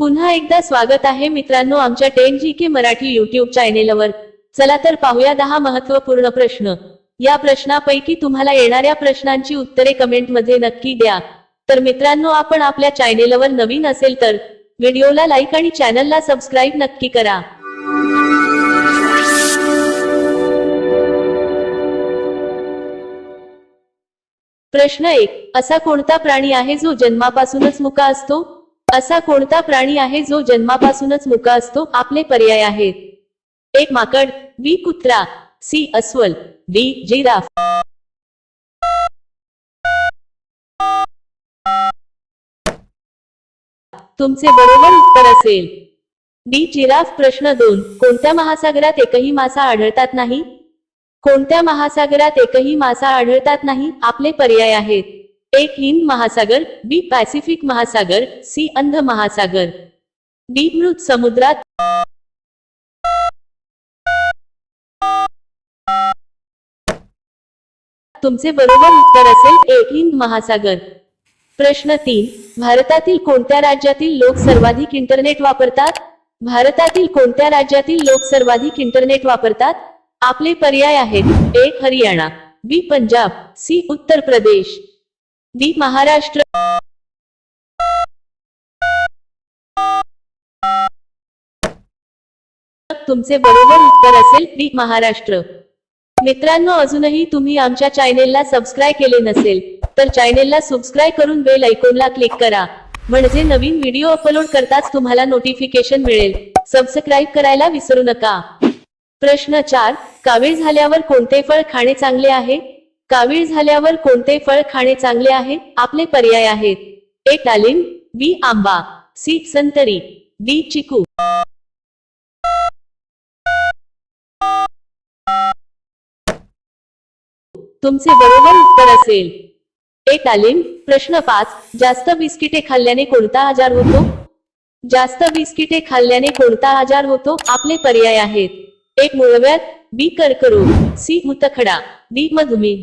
पुन्हा एकदा स्वागत आहे मित्रांनो आमच्या ten G K Marathi YouTube चॅनेलवर चला तर पाहूया दहा महत्त्वपूर्ण प्रश्न. या प्रश्नापैकी तुम्हाला येणाऱ्या प्रश्नांची उत्तरे कमेंटमध्ये नक्की द्या. तर मित्रांनो आपण आपल्या चॅनेलवर नवीन असेल तर व्हिडिओला लाईक आणि चॅनलला सबस्क्राईब नक्की करा. प्रश्न एक असा कोणता प्राणी आहे जो जन्मापासूनच मुका असतो? असा कोणता प्राणी आहे जो जन्मापासूनच मुका असतो? आपले पर्याय आहेत. एक माकड बी कुत्रा सी अस्वल डी जिराफ. तुमचे बरोबर उत्तर असेल. डी जिराफ प्रश्न दोन. कोणत्या महासागरात एकही मासा आढळतात नाही? कोणत्या महासागरात एकही मासा आढळतात नाही? आपले पर्याय आहेत. एक हिंद महासागर बी पॅसिफिक महासागर सी अंध महासागर. डी मृत समुद्रात. तुमचे बरोबर उत्तर असेल एक हिंद महासागर. प्रश्न तीन भारतातील कोणत्या राज्यातील लोक सर्वाधिक इंटरनेट वापरतात? भारतातील कोणत्या राज्यातील लोक सर्वाधिक इंटरनेट वापरतात? आपले पर्याय आहेत एक हरियाणा बी पंजाब सी उत्तर प्रदेश. डी महाराष्ट्र तुमचे बरोबर उत्तर असेल डी महाराष्ट्र. मित्रांनो अजूनही तुम्ही आमच्या चॅनेलला सबस्क्राईब केले नसेल तर चॅनेलला सबस्क्राईब करून बेल ऐकूनला क्लिक करा. म्हणजे नवीन व्हिडिओ अपलोड करताच तुम्हाला नोटिफिकेशन मिळेल. सबस्क्राईब करायला विसरू नका. प्रश्न चार कावीळ झाल्यावर कोणते फळ खाणे चांगले आहे? कावीळ झाल्यावर कोणते फळ खाणे चांगले आहे? आपले पर्याय आहेत. ए डालिंब बी आंबा सी संतरी डी चिकू. तुमचे बरोबर उत्तर असेल. एक डालिंब प्रश्न पाच जास्त बिस्किटे खाल्ल्याने कोणता आजार होतो? जास्त बिस्किटे खाल्ल्याने कोणता आजार होतो? आपले पर्याय आहेत. ए मुळव्याध बी कर्करोग सी मुतखडा डी मधुमेह.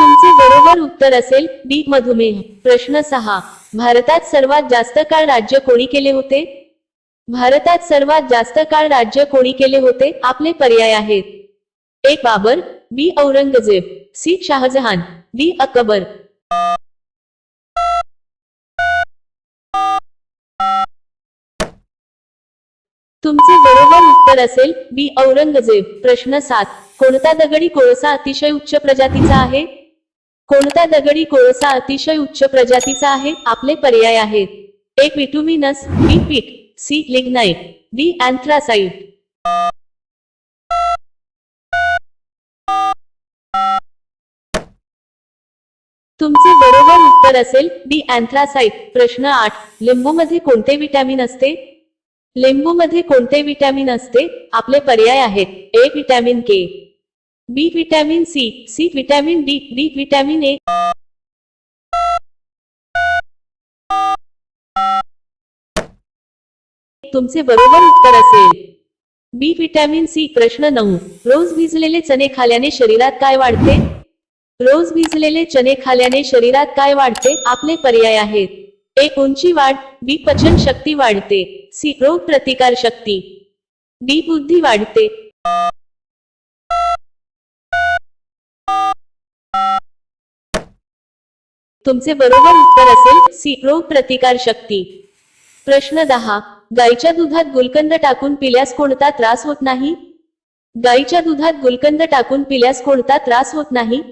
तुमचे बरोबर उत्तर असेल डी मधुमेह. प्रश्न सहा. भारतात सर्वात जास्त काळ राज्य कोणी केले होते? भारतात सर्वात जास्त काळ राज्य कोणी केले होते? आपले पर्याय आहेत. एक Babar B Aurangzeb C Shahjahan D Akbar. तुमचे बरोबर उत्तर असेल बी औरंगजेब प्रश्न सात. कोणता दगडी कोळसा अतिशय उच्च प्रजातीचा आहे? कोणता दगडी कोळसा अतिशय उच्च प्रजातीचा आहे? आपले पर्याय आहेत. एक विटुमिनस बी पीट सी लिग्नाइट डी अँथ्रासाइट. तुमचे बरोबर उत्तर असेल डी अँथ्रासाइट. प्रश्न आठ. लिंबूमध्ये कोणते विटॅमिन असते? लिंबूमध्ये कोणते विटॅमिन असते? आपले पर्याय आहेत. A vitamin K. B vitamin C. C vitamin D. D vitamin A. तुमचे बरोबर उत्तर असेल. B vitamin C. प्रश्न नऊ. रोज भिजलेले चणे खाल्याने शरीरात काय वाढते? रोज भिजलेले चणे खाल्याने शरीरात काय वाढते? आपले पर्याय आहेत. एक उंची वाढ. बी पचन शक्ती वाढते. सी रोग प्रतिकार शक्ती. डी बुद्धी वाढते. तुमचे बरोबर उत्तर असेल सी रोग प्रतिकार शक्ती. प्रश्न दहा. गाईच्या दुधात गुलकंद टाकून पिल्यास कोणता त्रास होत नाही? गाईच्या दुधात गुलकंद टाकून पिल्यास कोणता त्रास होत नाही?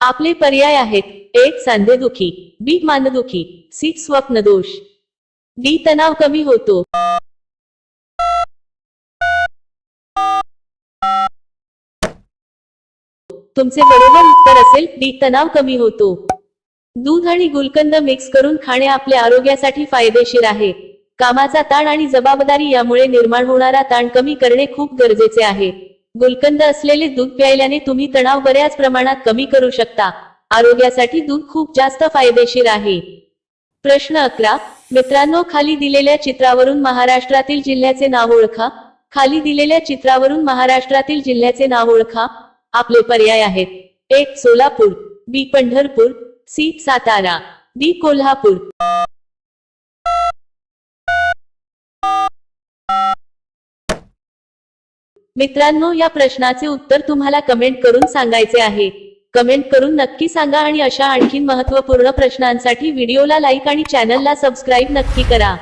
आपले पर्याय आहेत. एक सांधेदुखी. बी मानदुखी. सी स्वप्नदोष. डी तणाव कमी होतो. तुमचे बरोबर उत्तर असेल डी तणाव कमी होतो. दूध आणि गुलकंद मिक्स करून खाणे आपल्या आरोग्यासाठी फायदेशीर आहे. कामाचा ताण आणि जबाबदारी यामुळे निर्माण होणारा ताण कमी करणे खूप गरजेचे आहे. गुलकंद असलेले दूध प्यायल्याने तुम्ही तणाव बऱ्याच प्रमाणात कमी करू शकता. आरोग्यासाठी दूध खूप जास्त फायदेशीर आहे. प्रश्न अकरा. मित्रांनो खाली दिलेल्या चित्रावरून महाराष्ट्रातील जिल्ह्याचे नाव ओळखा. खाली दिलेल्या चित्रावरून महाराष्ट्रातील जिल्ह्याचे नाव ओळखा. आपले पर्याय आहेत. A Solapur. B Pandharpur. C Satara. D Kolhapur. मित्रांनो या प्रश्नाचे उत्तर तुम्हाला कमेंट करून सांगायचे आहे. कमेंट करून नक्की सांगा आणि अशा आणखीन महत्त्वपूर्ण प्रश्नांसाठी व्हिडिओला लाईक आणि चॅनलला सबस्क्राईब नक्की करा.